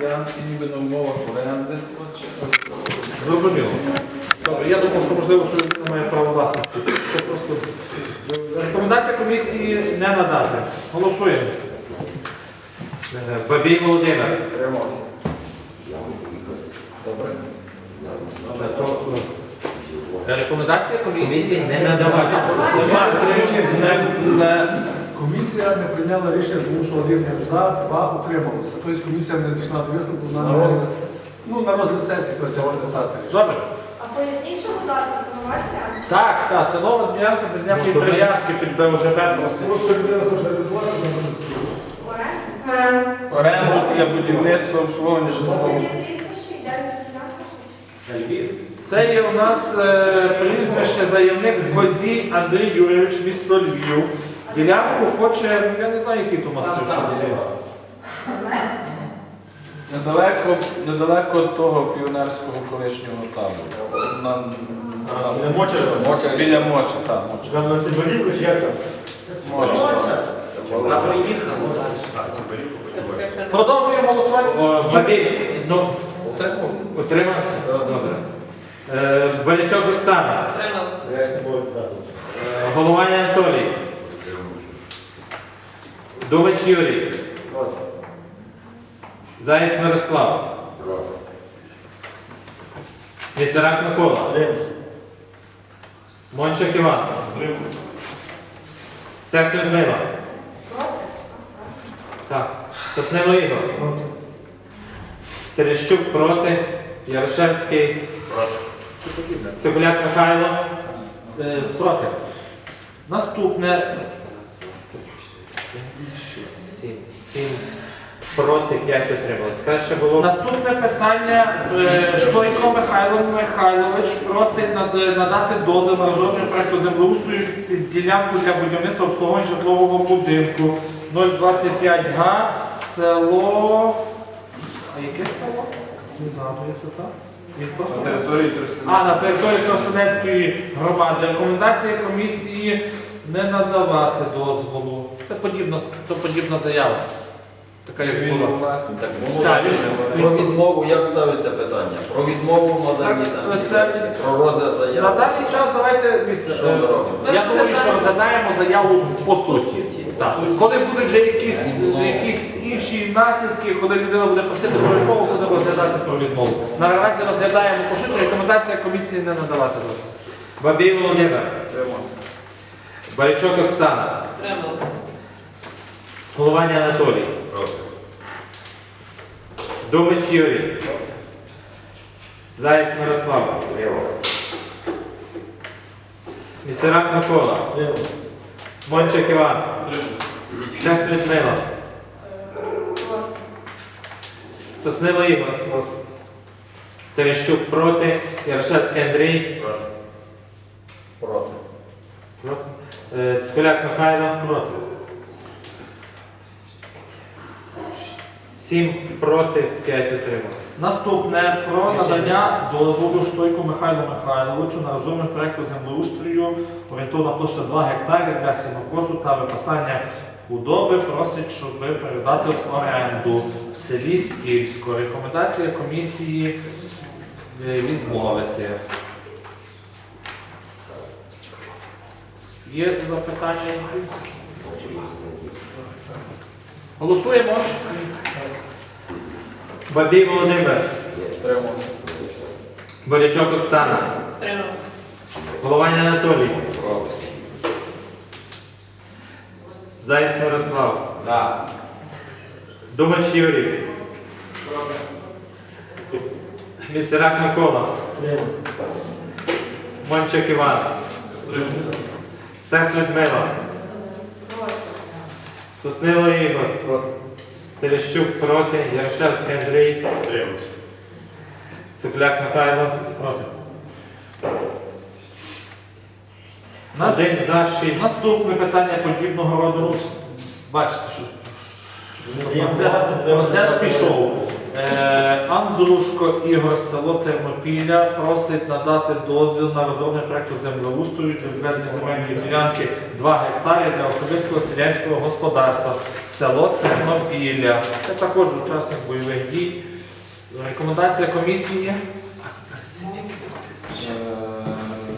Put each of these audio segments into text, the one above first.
ділянки, ніби на умовах оренди. Зрозуміло. Добре, я думаю, що можливо, що він має право власності. Це просто рекомендація комісії не надати. Голосуємо. Бабій Володимир. Тримався. Добре. Добре, то, е, Рекомендація комісії Комісії не надавати. Не- не- Комісія не прийняла рішення, тому що один був за, два утрималися. Тобто комісія не дійшла до висновку на На розгляд. Ну, на розгляд сесії, тобто це депутати рішили. Добре. А поясніть, що, будь ласка, це нова ділянка? Так, так, це нова ділянка без ніякої Ну, то ми- прив'язки під БОЖП просить. Просто людина хоче рятувати, Оренда? Оренду для будівництва обслуговування Оце житлового. є прізвище, йде ділянка? Це є у нас е, прізвище заявник Козій Андрій Юрійович, місто Львів. Ділянку хоче, я не знаю, який то масив, що це. Недалеко, недалеко від того піонерського колишнього табору. На, на, Моча, біля Моча, так, Моча. Моча. Продовжуємо голосувати. О, ну, Утримався. утримався? Добре. Е, Болячок Оксана. Е, Головань Анатолій. Думач Юрій. Заєць Мирослав. Місерак Микола. Мончик Іван. Сек Людмила. Так. Соснило Ігор. Терещук проти. Ярошевський. Цибуляк Михайло. Е, Проти. Наступне. Проти, п'ять отримали. Скажи, що було. Наступне питання. Е, Михайло Михайлович просить над- надати дозвіл на розроблення проекту землеустрою під ділянку для будівництва обслуговування житлового будинку 025 га, село. А яке село? Не згадується так? Він просто- На території. А, на території Тростянецької громади. Рекомендація комісії не надавати дозволу. Це подібна, це подібна заява. Така як була. Так, ну, Так, він- про відмову як ставиться питання? Про відмову надані Так, там, чи це- як? про розгляд На заяви. даний час давайте дивіться. Що ми робимо? Я думаю, що розглядаємо заяву по суті. Так. Коли будуть вже якісь, якісь інші наслідки, коли людина буде просити про відмову, будемо розглядати про відмову. Наразі розглядаємо по суті, рекомендація комісії не надавати. Бабій Володимир. Тримався. Барячок Оксана. Головань Анатолій. Думач Юрій. Заєць Мирослав. Місерак Микола. Мончик Іван. Сек Людмила. Соснило Ігор. Терещук проти. Ярошевський Андрій. Проти. Проти. Е, Цикуляк Михайло. Проти. Сім проти, п'ять утрималось. Наступне про надання дозволу Штойку Михайлу Михайловичу на розроблений проекту землеустрою орієнтовна площа 2 гектари для сінокосу та випасання худоби просить, щоб передати в оренду в селі Стільсько. Рекомендація комісії е, відмовити. Є запитання якісь? Голосуємо. Бабій Володимир. Тримався. Борячок Оксана. Головань Анатолій. Заєць Мирослав. За. Думач Юрій. Місерак Микола. Мончик Іван. Сех Людмила. Соснило Ігор. Терещук проти. Ярошевський Андрій. Цепляк Михайло. Проти. Нас- Один за шість. Наступне питання подібного роду. Бачите, що процес, процес пішов. Е, Андрушко Ігор, село Тернопіля, просить надати дозвіл на розроблення проекту землеустрою для відведення земельної ділянки 2 гектари для особистого селянського господарства. село Тернопілля. Це також учасник бойових дій. Рекомендація комісії Е,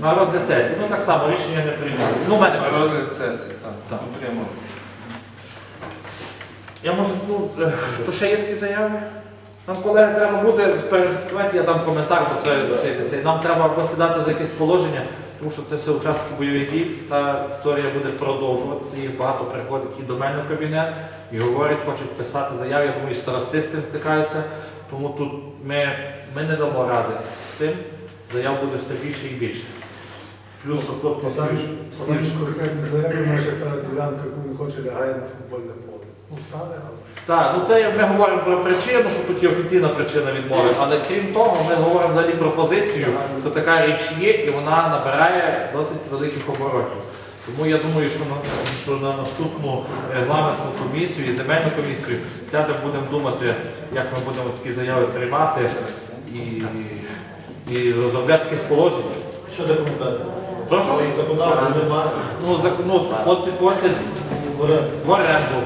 на розгляд сесії. Ну так само рішення не прийняли. Ну, в мене На розгляд сесії, так. Так. Я можу, ну, е, то ще є такі заяви? Нам, колеги, треба буде, давайте я дам коментар цієї- цієї. Нам треба або сідати за якесь положення, тому що це все учасники бойових дій. Та історія буде продовжуватися. Їх багато приходить і до мене в кабінет, і говорять, хочуть писати заяви. Я думаю, і старости з тим стикаються. Тому тут ми, ми не дамо ради з тим. Заяв буде все більше і більше. Плюс, що хлопці всі, ж ж конкретно наша та ділянка, яку він хоче лягає на футбольне поле. Ну, стане, але Так, ну те ми говоримо про причину, що тут є офіційна причина відмови, але крім того, ми говоримо взагалі про позицію, що така річ є і вона набирає досить великих оборотів. Тому я думаю, що на, що на наступну регламентну комісію і земельну комісію сядемо, будемо думати, як ми будемо такі заяви приймати і, і розробляти якесь положення. Що документація? Прошу? Ну, зак- ну, от просять в оренду.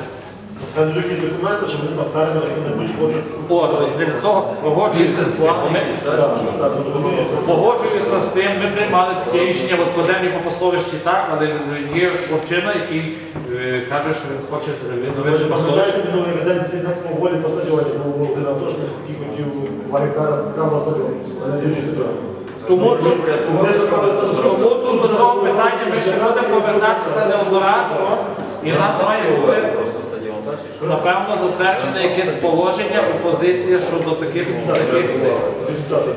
Людні документи, що вони там фермери які-небудь хочуть. От, для того погоджуюся з цим. Ми- Так, так, розумію. Погоджуюся з тим, ми приймали таке рішення, от по демі по пословищі так, але є хлопчина, який е, каже, що він хоче ж пословище. пам'ятаєте минулої каденції на волі по стадіоні був один атошник, який хотів гектара прямо стадіон. Тому тут, тому тут до цього питання ми ще будемо повертатися неодноразово, і в нас має бути напевно затверджене якесь положення, опозиція щодо таких таких цих.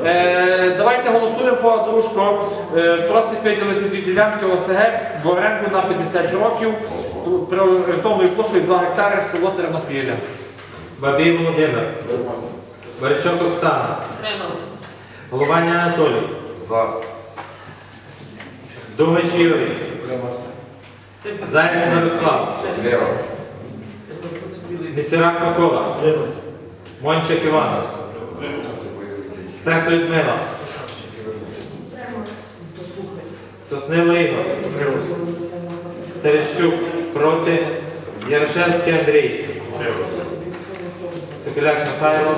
Е, давайте голосуємо по дружко. Е, просить виділити дві ділянки ОСГ в оренду на 50 років при орієнтовною площею 2 гектари село Тернопілля. Бабій Володимир. Баричок Оксана. Голованя Анатолій. Дугач Юрій. Заєць Мирослав. Місірак Микола. Мончик Іван. Сех Людмила. Соснило Ігор. Терещук проти. Ярошевський Андрій. Цикуляк Михайло.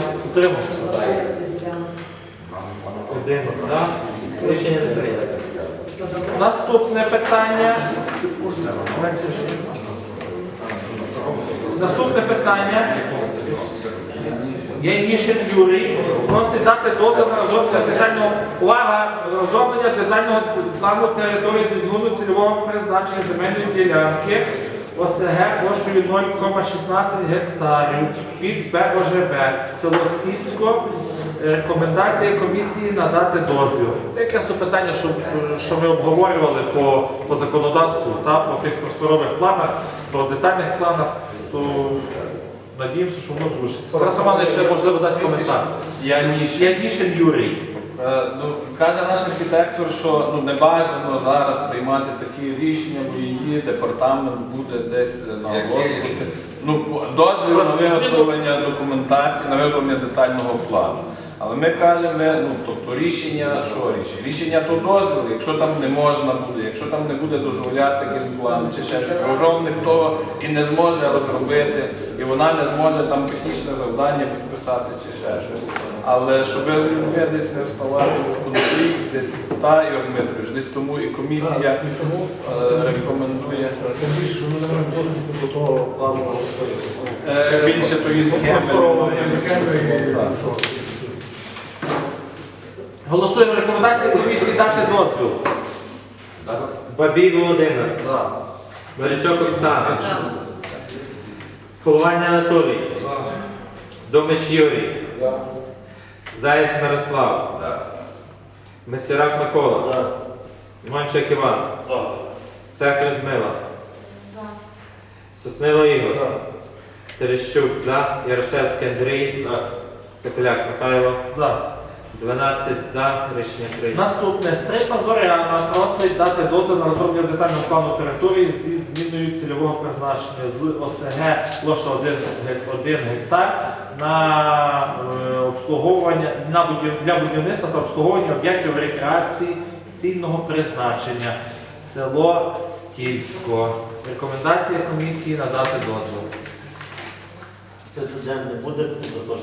Один за. Рішення не прийнято. Наступне питання. Наступне питання. Янішин Юрій просить дати дозвіл на розроблення детального увага, розроблення детального плану території зі зону цільового призначення земельної ділянки ОСГ площею 0,16 гектарів під БОЖБ село Стільсько. Рекомендація комісії надати дозвіл. Це якесь питання, що, що ми обговорювали по, по законодавству та по тих просторових планах, про детальних планах, то надіємося, що воно зрушиться. Тарас Романович ще можливо дасть коментар. Я ніж. Янішин Юрій. Е, Ну, каже наш архітектор, що ну, не бажано зараз приймати такі рішення, бо її департамент буде десь наголошувати. Ну, дозвіл на виготовлення документації, на виготовлення детального плану. Але ми кажемо, ну, тобто рішення, що рішення? Рішення то дозвіл, якщо там не можна буде, якщо там не буде дозволяти генплан чи ще щось, розробник того і не зможе розробити, і вона не зможе там технічне завдання підписати чи ще щось. Але щоб з людьми десь не вставати в конфлікт, десь та Ігор Дмитрович, десь тому і комісія е, рекомендує тим більше, що ми не маємо доступу до того плану е, більше тої схеми. просторової немає. схеми і Так. що. Голосуємо рекомендації комісії дати дозвіл. Бабій Володимир. Баричок Оксана. Голованя Анатолій. Домич Юрій. Заєць Мирослав. Месірак Микола. Мончик Іван. Сех Людмила. Соснило Ігор. За. Терещук за. Ярошевський Андрій. Цикуляк Михайло. За. 12 за. Рішення прийнято. Наступне Стрипа Зоряна просить дати дозвіл на розроблення детального плану території зі зміною цільового призначення з ОСГ площа 1, ге- 1 гектар на е, обслуговування на будів, для будівництва та обслуговування об'єктів рекреаційного призначення село Стільсько. Рекомендація комісії надати дозвіл. Це не буде, буде теж.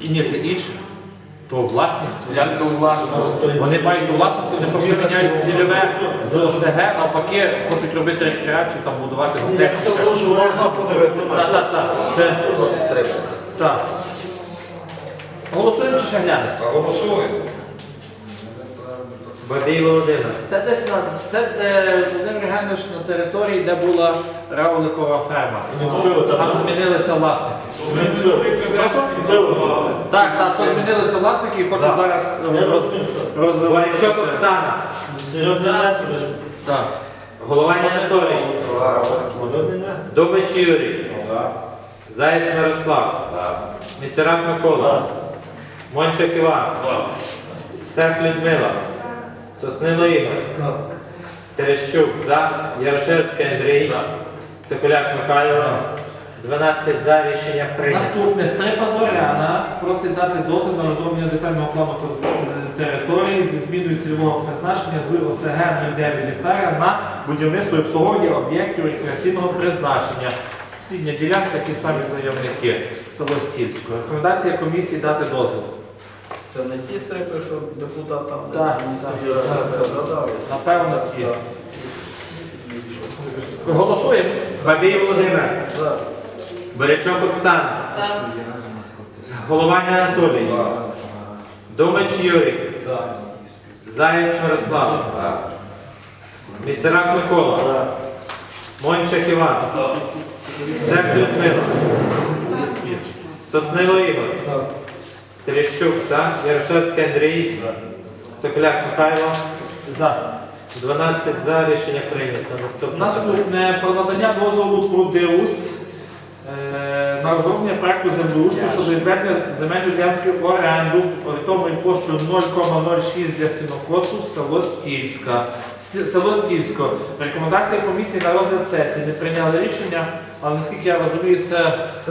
І ні, це інше. То власність. Ділянка у власності. Вони мають у власності, вони поки міняють цільове з ОСГ, навпаки, хочуть робити рекреацію, там будувати готель. Тому що можна подивитися. Так, так, так. Це так. Голосуємо чи ще глянемо? Бабій Володимир. Це десь на це де Володимир Євгенович на території, де була Равликова ферма. Там. Змінилися власники. Ми Купили. Так, так, то змінилися власники і хочуть Так. зараз Я роз, розумію. розвивати. Оксана. Серйозний. Так. Головань Анатолій. Серйозний інвестор. Дубич Юрій. Заєць Мирослав. Місерак Микола. Мончик Іван. Сех Людмила. Соснило Ігор. Терещук за. Ярошевський Андрій. Цикуляк Михайло. 12 за. Рішення прийнято. Наступне Стрипа Зоряна просить дати дозвіл на розроблення детального плану території зі зміною цільового призначення з ОСГ 0,9 гектара на будівництво і обслуговування об'єктів рекреаційного призначення. Сусідня ділянка, ті самі заявники, село Стільського. Рекомендація комісії дати дозвіл. Це не ті стрипи, що депутат там десь Так, ради задав. Напевно, ті. Голосуємо. Бабій Володимир. Борячок Оксана. Головань Анатолій. Думач Юрій. Заєць Мирослав. Місерак Микола. Мончик Іван. Сек Людмила. Соснило Ігор. Терещук за. Ярошевський Андрій. Цепляк Михайло. За. 12 за. Рішення прийнято. Наступне. про надання дозволу про ДЕУС на розроблення проекту землеустрою щодо відведення земельної ділянки оренду орієнтовною площею 0,06 для сінокосу село Стільська. Село Стільсько. Рекомендація комісії на розгляд сесії не прийняли рішення, але наскільки я розумію, це